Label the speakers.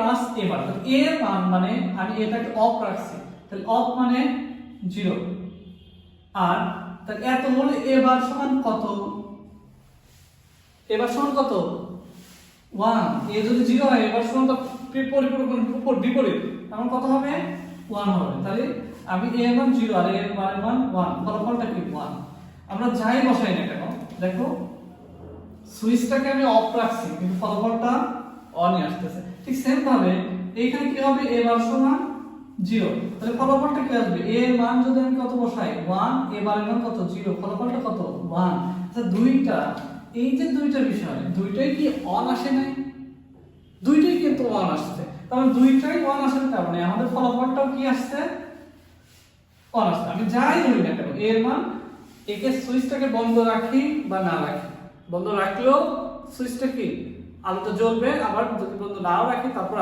Speaker 1: Plus এ বার। এ মান মানে আমি এটাকে অফ রাখছি। তাহলে অফ মানে জিরো আর তাহলে এত হলে এ বার সমান কত? এবার সমান কত? ওয়ান এ যদি জিরো হয় এবার সমান তো বিপরীত তখন কত হবে? ওয়ান হবে। তাহলে আমি এ মান জিরো আর এ মান মান ওয়ান ফলাফলটা কি? ওয়ান আমরা যাই বসাই না কেন, দেখো সুইচটাকে আমি অফ রাখছি, কিন্তু ফলাফলটা সেম এইখানে কি হবে? এ বার সমান জিরো। তাহলে ফলাফলটা কি আসবে? এ এর মান যদি আমি কত বসাই? ওয়ান এ বারের মান কত? জিরো। ফলাফলটা কত? ওয়ান আচ্ছা দুইটা, এই যে দুইটা বিষয়, দুইটাই কি অন আসে নাই? দুইটাই কিন্তু ওয়ান আসছে। তাহলে দুইটাই ওয়ান আসার কারণে আমাদের ফলাফলটাও কি আসছে? ওয়ান আসছে। আমি যাই ধরি না কেন এর মান, একে সুইচটাকে বন্ধ রাখি বা না রাখি। বন্ধ রাখলেও সুইচটা কি? আলোটা জ্বলবে আবার যদি বন্ধ নাও রাখি তারপর